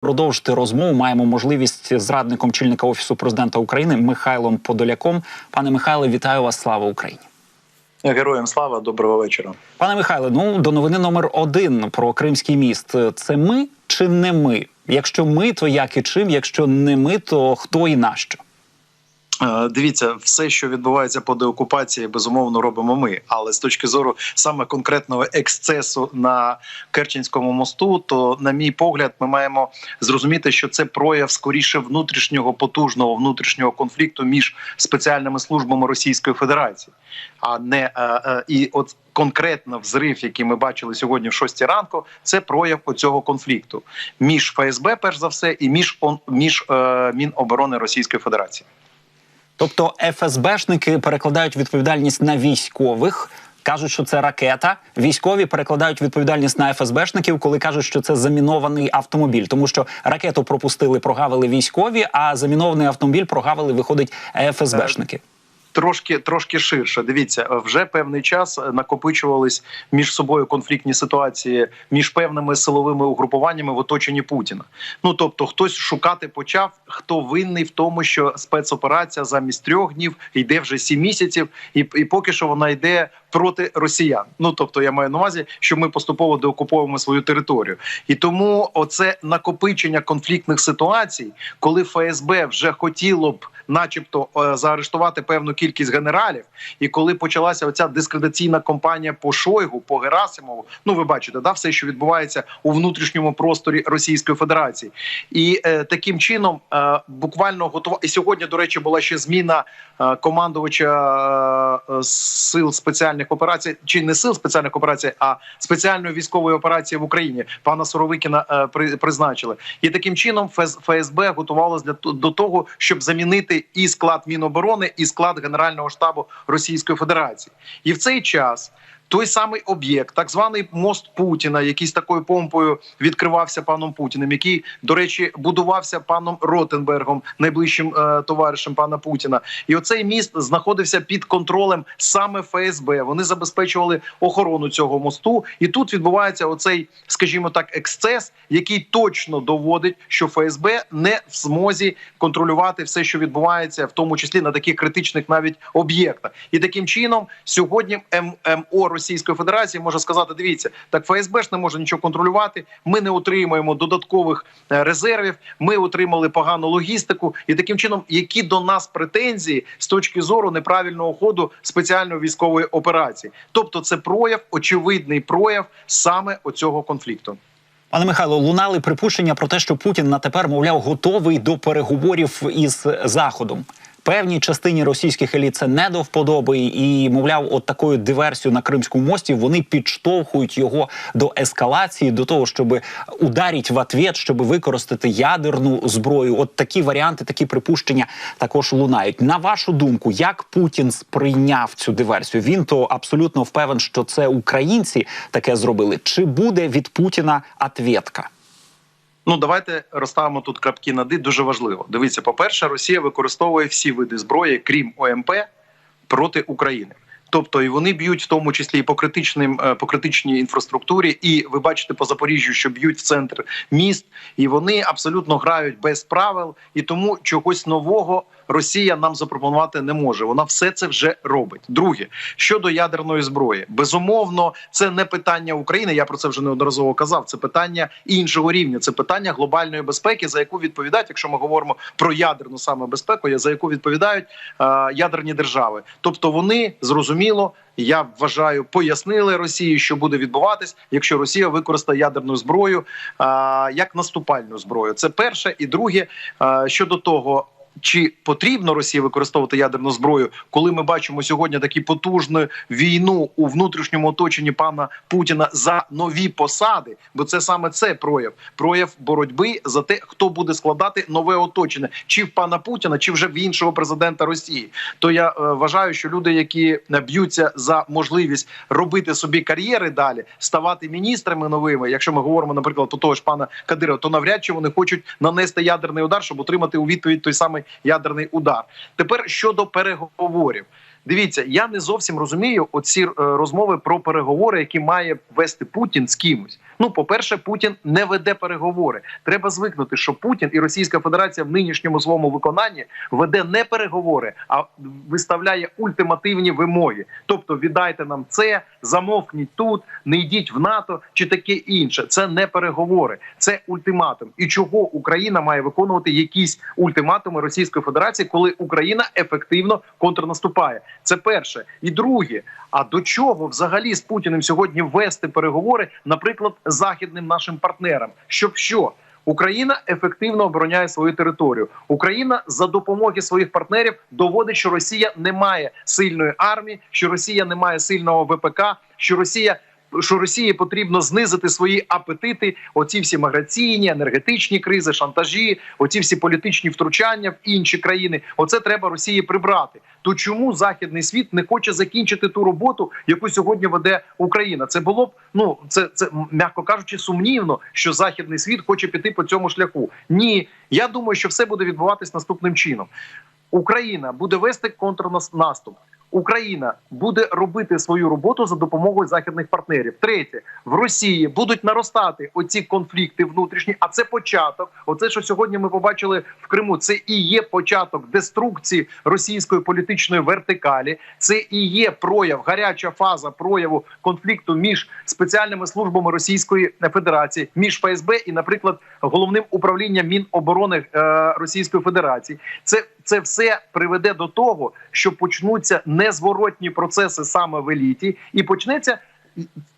Продовжити розмову маємо можливість з радником чільника офісу президента України Михайлом Подоляком. Пане Михайле, вітаю вас! Слава Україні! Героям слава, доброго вечора. Пане Михайле, ну до новини номер один про Кримський міст. Це ми чи не ми? Якщо ми, то як і чим? Якщо не ми, то хто і нащо? Е, Дивіться, все, що відбувається по деокупації, безумовно робимо ми. Але з точки зору саме конкретного ексцесу на Керченському мосту, то, на мій погляд, ми маємо зрозуміти, що це прояв скоріше внутрішнього потужного внутрішнього конфлікту між спеціальними службами Російської Федерації, а не е, е, і от. Конкретно взрив, який ми бачили сьогодні в 6 ранку, це прояв оцього конфлікту між ФСБ, перш за все, і між між е, Міноборони Російської Федерації. Тобто ФСБшники перекладають відповідальність на військових. Кажуть, що це ракета. Військові перекладають відповідальність на ФСБшників, коли кажуть, що це замінований автомобіль, тому що ракету пропустили, прогавили військові, а замінований автомобіль прогавили, виходить ФСБшники. Трошки трошки ширше. Дивіться, вже певний час накопичувались між собою конфліктні ситуації між певними силовими угрупуваннями в оточенні Путіна. Ну тобто, хтось шукати почав, хто винний в тому, що спецоперація замість трьох днів йде вже сім місяців, і, і поки що вона йде проти росіян. Ну тобто, я маю на увазі, що ми поступово деокуповуємо свою територію, і тому оце накопичення конфліктних ситуацій, коли ФСБ вже хотіло б, начебто, е, заарештувати певну кількість генералів, і коли почалася оця дискредитаційна кампанія по Шойгу, по Герасимову, ну ви бачите, да, все, що відбувається у внутрішньому просторі Російської Федерації, і е, таким чином е, буквально готова і сьогодні. До речі, була ще зміна е, командувача е, сил спеціальних операцій, чи не сил спеціальних операцій, а спеціальної військової операції в Україні. Пана Соровикіна е, при, призначили, і таким чином ФС, ФСБ готувалося для до того, щоб замінити і склад Міноборони, і склад Генерального штабу Російської Федерації, і в цей час. Той самий об'єкт, так званий мост Путіна, який з такою помпою відкривався паном Путіним, який, до речі, будувався паном Ротенбергом, найближчим е, товаришем пана Путіна. І оцей міст знаходився під контролем саме ФСБ. Вони забезпечували охорону цього мосту. І тут відбувається оцей, скажімо так, ексцес, який точно доводить, що ФСБ не в змозі контролювати все, що відбувається, в тому числі на таких критичних навіть об'єктах. І таким чином сьогодні ММО Російської Федерації може сказати: дивіться, так ФСБ ж не може нічого контролювати. Ми не отримуємо додаткових е, резервів. Ми отримали погану логістику, і таким чином, які до нас претензії з точки зору неправильного ходу спеціальної військової операції, тобто це прояв, очевидний прояв саме оцього конфлікту. Пане Михайло, лунали припущення про те, що Путін на тепер, мовляв, готовий до переговорів із Заходом. Певній частині російських еліт це не до вподоби, і мовляв, от такою диверсією на Кримському мості вони підштовхують його до ескалації, до того, щоб ударити в ответ, щоб використати ядерну зброю. От такі варіанти, такі припущення також лунають. На вашу думку, як Путін сприйняв цю диверсію? Він то абсолютно впевнен, що це українці таке зробили. Чи буде від Путіна ответка? Ну, давайте розставимо тут крапки на «і». Дуже важливо. Дивіться, по перше, Росія використовує всі види зброї, крім ОМП, проти України. Тобто і вони б'ють в тому числі і по критичним по критичній інфраструктурі, і ви бачите по Запоріжжю, що б'ють в центр міст, і вони абсолютно грають без правил, і тому чогось нового Росія нам запропонувати не може. Вона все це вже робить. Друге щодо ядерної зброї, безумовно, це не питання України. Я про це вже неодноразово казав. Це питання іншого рівня. Це питання глобальної безпеки, за яку відповідають, якщо ми говоримо про ядерну саме безпеку, за яку відповідають е, ядерні держави. Тобто вони зрозуміло. Я вважаю, пояснили Росії, що буде відбуватись, якщо Росія використає ядерну зброю а, як наступальну зброю. Це перше і друге а, щодо того. Чи потрібно Росії використовувати ядерну зброю, коли ми бачимо сьогодні таку потужну війну у внутрішньому оточенні пана Путіна за нові посади? Бо це саме це прояв прояв боротьби за те, хто буде складати нове оточення, чи в пана Путіна, чи вже в іншого президента Росії. То я е, вважаю, що люди, які б'ються за можливість робити собі кар'єри далі, ставати міністрами новими, якщо ми говоримо, наприклад, про того ж пана Кадирова, то навряд чи вони хочуть нанести ядерний удар, щоб отримати у відповідь той самий ядерний удар. Тепер щодо переговорів. Дивіться, я не зовсім розумію оці е, розмови про переговори, які має вести Путін з кимось. Ну, по-перше, Путін не веде переговори. Треба звикнути, що Путін і Російська Федерація в нинішньому своєму виконанні веде не переговори, а виставляє ультимативні вимоги. Тобто, віддайте нам це, замовкніть тут, не йдіть в НАТО чи таке інше. Це не переговори, це ультиматум. І чого Україна має виконувати якісь ультиматуми Російської Федерації, коли Україна ефективно контрнаступає? Це перше і друге. А до чого взагалі з Путіним сьогодні вести переговори, наприклад, західним нашим партнерам? Щоб що? Україна ефективно обороняє свою територію. Україна за допомоги своїх партнерів доводить, що Росія не має сильної армії, що Росія не має сильного ВПК, що Росія. Що Росії потрібно знизити свої апетити, оці всі міграційні, енергетичні кризи, шантажі, оці всі політичні втручання в інші країни. Оце треба Росії прибрати. То чому західний світ не хоче закінчити ту роботу, яку сьогодні веде Україна? Це було б ну це це м'яко кажучи, сумнівно, що західний світ хоче піти по цьому шляху. Ні, я думаю, що все буде відбуватись наступним чином. Україна буде вести контрнаступ. Україна буде робити свою роботу за допомогою західних партнерів. Третє в Росії будуть наростати оці конфлікти внутрішні. А це початок. Оце, що сьогодні ми побачили в Криму, це і є початок деструкції російської політичної вертикалі. Це і є прояв, гаряча фаза прояву конфлікту між спеціальними службами Російської Федерації, між ФСБ і, наприклад, головним управлінням Міноборони е, Російської Федерації. Це це все приведе до того, що почнуться незворотні процеси саме в еліті, і почнеться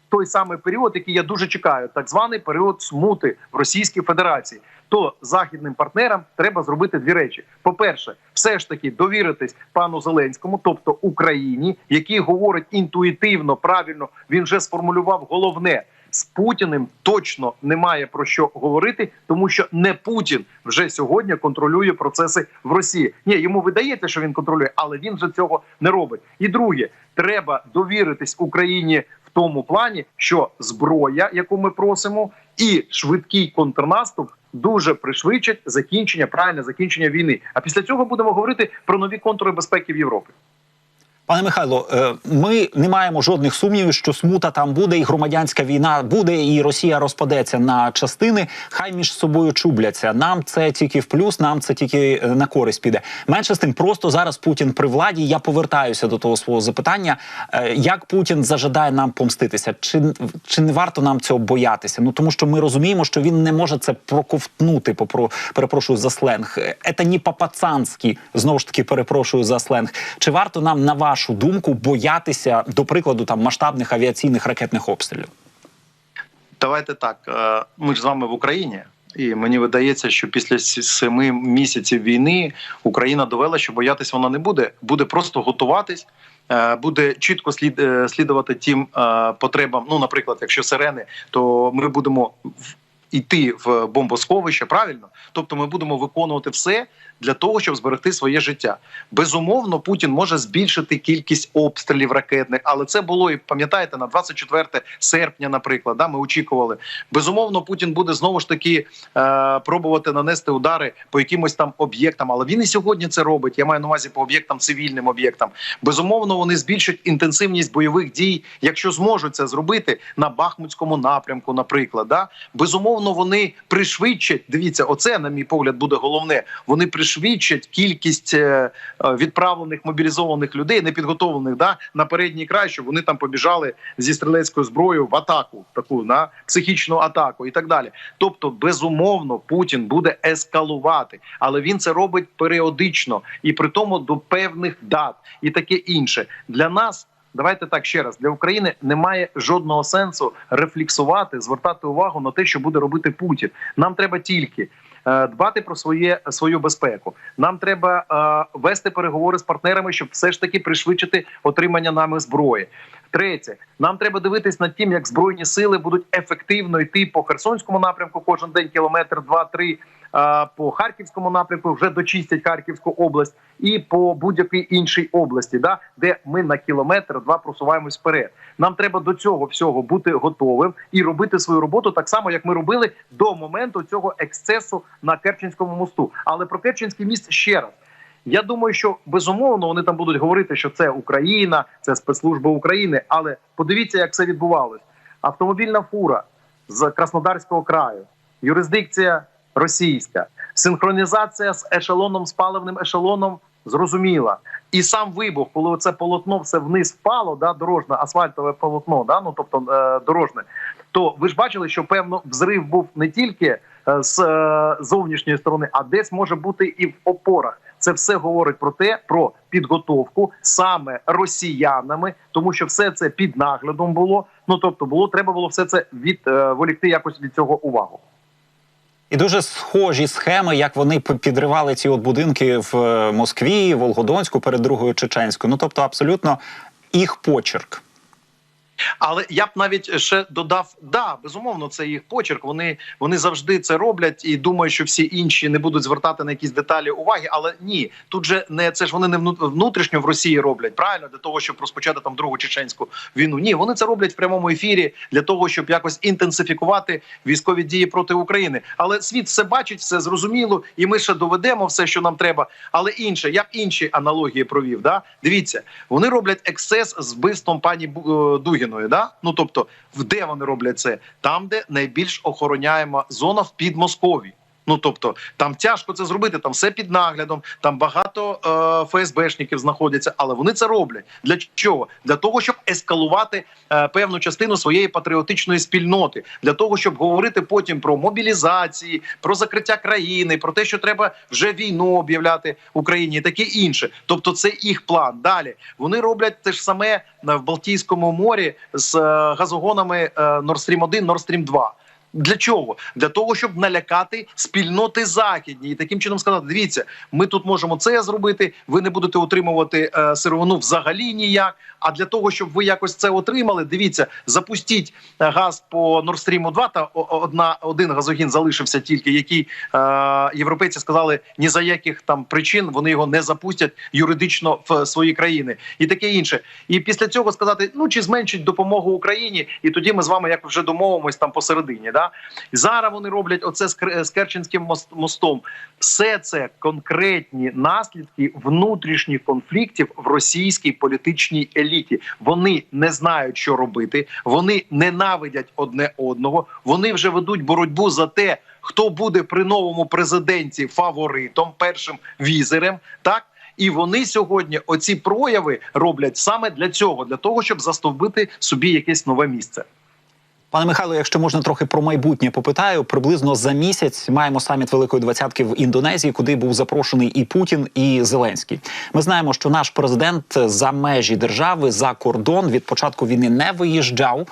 той самий період, який я дуже чекаю, так званий період смути в Російській Федерації. То західним партнерам треба зробити дві речі: по-перше, все ж таки довіритись пану Зеленському, тобто Україні, який говорить інтуїтивно, правильно він вже сформулював головне. З Путіним точно немає про що говорити, тому що не Путін вже сьогодні контролює процеси в Росії. Ні, йому видається, що він контролює, але він вже цього не робить. І друге, треба довіритись Україні в тому плані, що зброя, яку ми просимо, і швидкий контрнаступ дуже пришвидшать закінчення, правильне закінчення війни. А після цього будемо говорити про нові контури безпеки в Європі. Пане Михайло, е, ми не маємо жодних сумнівів, що смута там буде, і громадянська війна буде, і Росія розпадеться на частини. Хай між собою чубляться. Нам це тільки в плюс, нам це тільки е, на користь піде. Менше з тим, просто зараз Путін при владі. Я повертаюся до того свого запитання. Е, як Путін зажадає нам помститися? Чи чи не варто нам цього боятися? Ну тому що ми розуміємо, що він не може це проковтнути. Попро перепрошую за сленг. Це не по-пацанськи, знову ж таки перепрошую за сленг. Чи варто нам на вашу думку боятися, до прикладу, там масштабних авіаційних ракетних обстрілів? Давайте так. Ми ж з вами в Україні, і мені видається, що після семи місяців війни Україна довела, що боятись вона не буде, буде просто готуватись. Буде чітко слід слідувати тим потребам. Ну, наприклад, якщо сирени, то ми будемо йти в бомбосховище. Правильно, тобто ми будемо виконувати все для того, щоб зберегти своє життя. Безумовно, Путін може збільшити кількість обстрілів ракетних, але це було і пам'ятаєте на 24 серпня. Наприклад, да, ми очікували. Безумовно, Путін буде знову ж таки е, пробувати нанести удари по якимось там об'єктам. Але він і сьогодні це робить. Я маю на увазі по об'єктам, цивільним об'єктам. Безумовно, вони збільшать інтенсивність бойових дій, якщо зможуть це зробити на Бахмутському напрямку. Наприклад, да безумовно, вони пришвидшать. Дивіться, оце на мій погляд буде головне. Вони пришвидшать кількість відправлених мобілізованих людей, непідготовлених да на передній край, щоб вони там побіжали зі стрілецькою зброєю в атаку, таку на психічну атаку і так далі. Тобто, безумовно, Путін буде ескалувати, але він це робить періодично і при тому до певних дат, і таке інше для нас. Давайте так ще раз для України немає жодного сенсу рефлексувати, звертати увагу на те, що буде робити Путін. Нам треба тільки дбати про своє свою безпеку. Нам треба е, вести переговори з партнерами, щоб все ж таки пришвидшити отримання нами зброї. Третє, нам треба дивитись над тим, як збройні сили будуть ефективно йти по Херсонському напрямку. Кожен день кілометр, два-три. По харківському напрямку вже дочистять Харківську область і по будь-якій іншій області, да де ми на кілометр два просуваємось вперед. Нам треба до цього всього бути готовим і робити свою роботу так само, як ми робили до моменту цього ексцесу на Керченському мосту. Але про Керченський міст ще раз. Я думаю, що безумовно вони там будуть говорити, що це Україна, це спецслужби України. Але подивіться, як це відбувалось. Автомобільна фура з Краснодарського краю, юрисдикція російська, синхронізація з ешелоном, з паливним ешелоном зрозуміла. І сам вибух, коли це полотно все вниз впало, да, дорожне, асфальтове полотно, да, ну тобто е, дорожне, то ви ж бачили, що певно взрив був не тільки е, з е, зовнішньої сторони, а десь може бути і в опорах. Це все говорить про те, про підготовку саме росіянами, тому що все це під наглядом було. Ну тобто, було треба було все це відволікти якось від цього увагу. І дуже схожі схеми, як вони підривали ці от будинки в е, Москві, Волгодонську перед другою чеченською. Ну тобто, абсолютно їх почерк. Але я б навіть ще додав: да, безумовно, це їх почерк. Вони вони завжди це роблять і думають, що всі інші не будуть звертати на якісь деталі уваги. Але ні, тут же не це ж вони не вну- внутрішньо в Росії роблять правильно для того, щоб розпочати там другу чеченську війну. Ні, вони це роблять в прямому ефірі для того, щоб якось інтенсифікувати військові дії проти України. Але світ все бачить, все зрозуміло, і ми ще доведемо все, що нам треба. Але інше, я б інші аналогії провів. Да? Дивіться, вони роблять ексцес з вбивством пані е, Дугіної. Да? Ну тобто, де вони роблять це? Там, де найбільш охороняєма зона в Підмосков'ї. Ну тобто там тяжко це зробити, там все під наглядом, там багато е, ФСБшників знаходяться, але вони це роблять. Для чого? Для того, щоб ескалувати е, певну частину своєї патріотичної спільноти, для того, щоб говорити потім про мобілізації, про закриття країни, про те, що треба вже війну об'являти Україні, і таке інше. Тобто, це їх план. Далі вони роблять те ж саме е, в Балтійському морі з е, газогонами е, Nord Stream 1, Nord Stream 2. Для чого? Для того, щоб налякати спільноти західні і таким чином сказати: дивіться, ми тут можемо це зробити. Ви не будете отримувати е, сировину взагалі ніяк. А для того, щоб ви якось це отримали, дивіться, запустіть е, газ по Nord Stream 2, Та одна один газогін залишився тільки, який е, європейці сказали, ні за яких там причин вони його не запустять юридично в свої країни і таке інше. І після цього сказати: ну чи зменшить допомогу Україні, і тоді ми з вами як вже домовимось там посередині. Да? І зараз вони роблять оце з Керченським мост- мостом. Все це конкретні наслідки внутрішніх конфліктів в російській політичній еліті. Вони не знають, що робити. Вони ненавидять одне одного. Вони вже ведуть боротьбу за те, хто буде при новому президенті фаворитом, першим візерем. Так. І вони сьогодні оці прояви роблять саме для цього, для того, щоб застовбити собі якесь нове місце. Пане Михайло, якщо можна трохи про майбутнє попитаю, приблизно за місяць маємо саміт Великої Двадцятки в Індонезії, куди був запрошений і Путін, і Зеленський. Ми знаємо, що наш президент за межі держави за кордон від початку війни не виїжджав.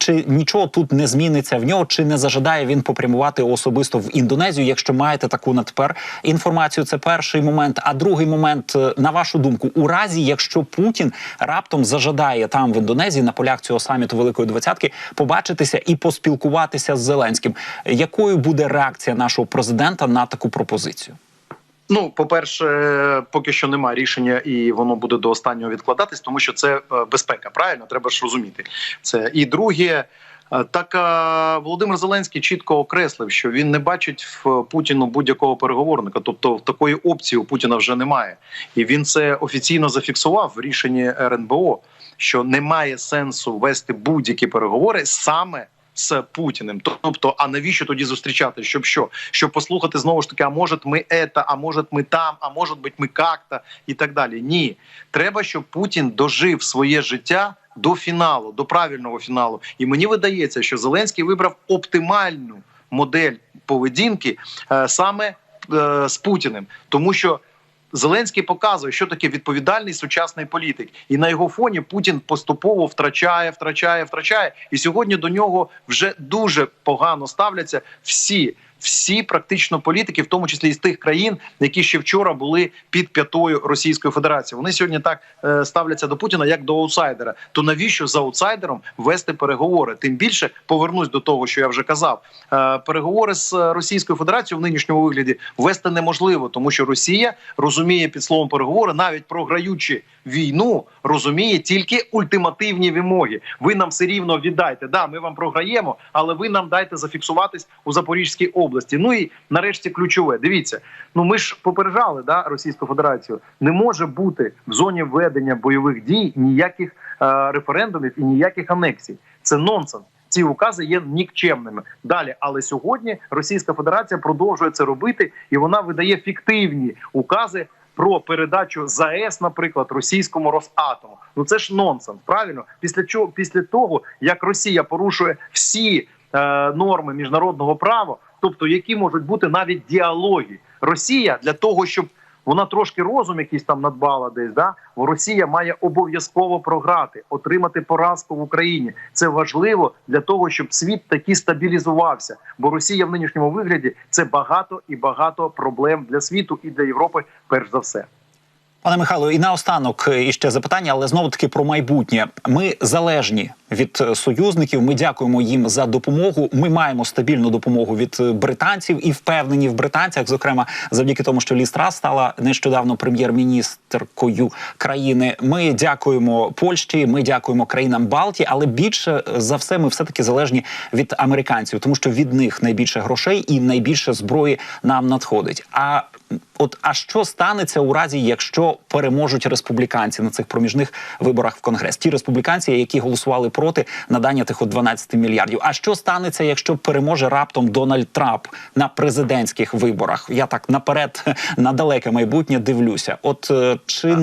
Чи нічого тут не зміниться в нього, чи не зажадає він попрямувати особисто в Індонезію? Якщо маєте таку на тепер інформацію, це перший момент. А другий момент, е, на вашу думку, у разі, якщо Путін раптом зажадає там в Індонезії на полях цього саміту Великої Двадцятки побачитися і поспілкуватися з Зеленським, якою буде реакція нашого президента на таку пропозицію? Ну, по-перше, поки що немає рішення, і воно буде до останнього відкладатись, тому що це е, безпека. Правильно, треба ж розуміти це. І друге, е, так е, Володимир Зеленський чітко окреслив, що він не бачить в Путіну будь-якого переговорника. Тобто такої опції у Путіна вже немає, і він це офіційно зафіксував в рішенні РНБО, що немає сенсу вести будь-які переговори саме. З Путіним, тобто, а навіщо тоді зустрічати? Щоб що? Щоб послухати знову ж таки, а може ми ета, а може ми там, а може бути ми как-то і так далі. Ні, треба, щоб Путін дожив своє життя до фіналу, до правильного фіналу. І мені видається, що Зеленський вибрав оптимальну модель поведінки е, саме е, з Путіним, тому що. Зеленський показує, що таке відповідальний сучасний політик, і на його фоні Путін поступово втрачає, втрачає, втрачає. І сьогодні до нього вже дуже погано ставляться всі. Всі практично політики, в тому числі з тих країн, які ще вчора були під п'ятою Російської Федерації, вони сьогодні так е, ставляться до Путіна як до аутсайдера. То навіщо з аутсайдером вести переговори? Тим більше повернусь до того, що я вже казав. Е, переговори з Російською Федерацією в нинішньому вигляді вести неможливо, тому що Росія розуміє під словом переговори, навіть програючи війну, розуміє тільки ультимативні вимоги. Ви нам все рівно віддайте. Да, ми вам програємо, але ви нам дайте зафіксуватись у Запорізькій області. Ну і нарешті ключове. Дивіться, ну ми ж попереджали да Російську Федерацію. Не може бути в зоні ведення бойових дій ніяких е, референдумів і ніяких анексій. Це нонсенс. ці укази є нікчемними. Далі, але сьогодні Російська Федерація продовжує це робити, і вона видає фіктивні укази. Про передачу ЗАЕС, наприклад, російському Росатому. Ну це ж нонсенс. Правильно, після чого після того, як Росія порушує всі е, норми міжнародного права, тобто які можуть бути навіть діалоги, Росія для того, щоб вона трошки розум якийсь там надбала десь. Да Росія має обов'язково програти, отримати поразку в Україні. Це важливо для того, щоб світ таки стабілізувався. Бо Росія в нинішньому вигляді це багато і багато проблем для світу і для Європи, перш за все. Пане Михайло, і наостанок е, іще запитання, але знову таки про майбутнє. Ми залежні від е, союзників. Ми дякуємо їм за допомогу. Ми маємо стабільну допомогу від е, британців і впевнені в британцях, зокрема завдяки тому, що Ліс Трас стала нещодавно прем'єр-міністеркою країни. Ми дякуємо Польщі, ми дякуємо країнам Балтії, але більше за все ми все таки залежні від американців, тому що від них найбільше грошей і найбільше зброї нам надходить. А От а що станеться у разі, якщо переможуть республіканці на цих проміжних виборах в конгрес? Ті республіканці, які голосували проти надання тих от 12 мільярдів. А що станеться, якщо переможе раптом Дональд Трамп на президентських виборах? Я так наперед на далеке майбутнє дивлюся. От е, чи,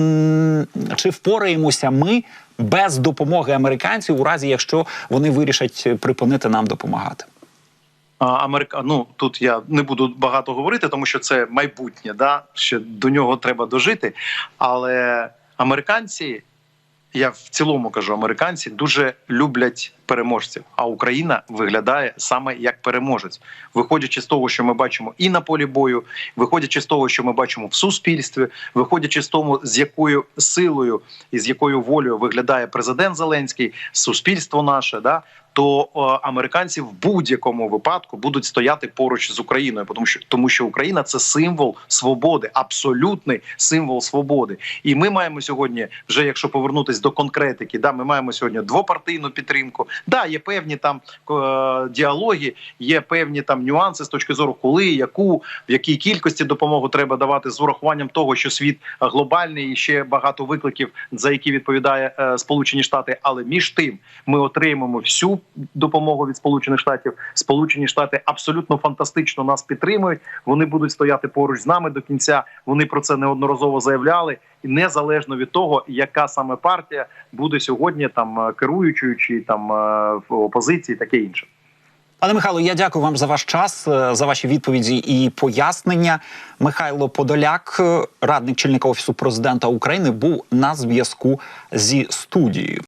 чи впораємося ми без допомоги американців, у разі якщо вони вирішать припинити нам допомагати? Америка, ну тут я не буду багато говорити, тому що це майбутнє, да ще до нього треба дожити. Але американці, я в цілому кажу, американці дуже люблять переможців. А Україна виглядає саме як переможець, виходячи з того, що ми бачимо і на полі бою, виходячи з того, що ми бачимо в суспільстві, виходячи з того, з якою силою і з якою волею виглядає президент Зеленський, суспільство наше, да то американці в будь-якому випадку будуть стояти поруч з Україною, тому що тому, що Україна це символ свободи, абсолютний символ свободи. І ми маємо сьогодні, вже якщо повернутись до конкретики, да, ми маємо сьогодні двопартійну підтримку. Да, є певні там е, діалоги, є певні там нюанси з точки зору, коли, яку, в якій кількості допомогу треба давати з урахуванням того, що світ глобальний і ще багато викликів, за які відповідає е, Сполучені Штати. Але між тим ми отримаємо всю допомогу від Сполучених Штатів. Сполучені Штати абсолютно фантастично нас підтримують. Вони будуть стояти поруч з нами до кінця. Вони про це неодноразово заявляли, і незалежно від того, яка саме партія буде сьогодні там е, керуючою чи там е, в опозиції, таке інше. Пане Михайло, я дякую вам за ваш час, е, за ваші відповіді і пояснення. Михайло Подоляк, радник чільника офісу президента України, був на зв'язку зі студією.